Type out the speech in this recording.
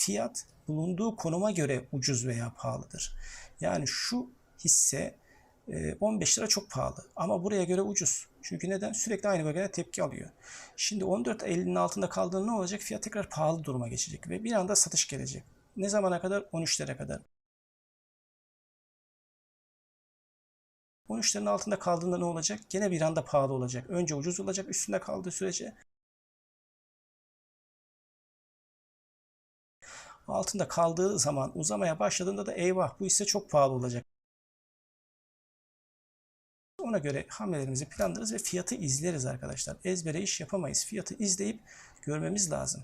fiyat bulunduğu konuma göre ucuz veya pahalıdır. Yani şu hisse e, 15 lira çok pahalı ama buraya göre ucuz. Çünkü neden? Sürekli aynı bölgede tepki alıyor. Şimdi 14.50'nin altında kaldığında ne olacak? Fiyat tekrar pahalı duruma geçecek ve bir anda satış gelecek. Ne zamana kadar? 13'lere kadar. 13'lerin altında kaldığında ne olacak? Gene bir anda pahalı olacak. Önce ucuz olacak üstünde kaldığı sürece. Altında kaldığı zaman uzamaya başladığında da eyvah bu hisse çok pahalı olacak. Ona göre hamlelerimizi planlarız ve fiyatı izleriz arkadaşlar. Ezbere iş yapamayız. Fiyatı izleyip görmemiz lazım.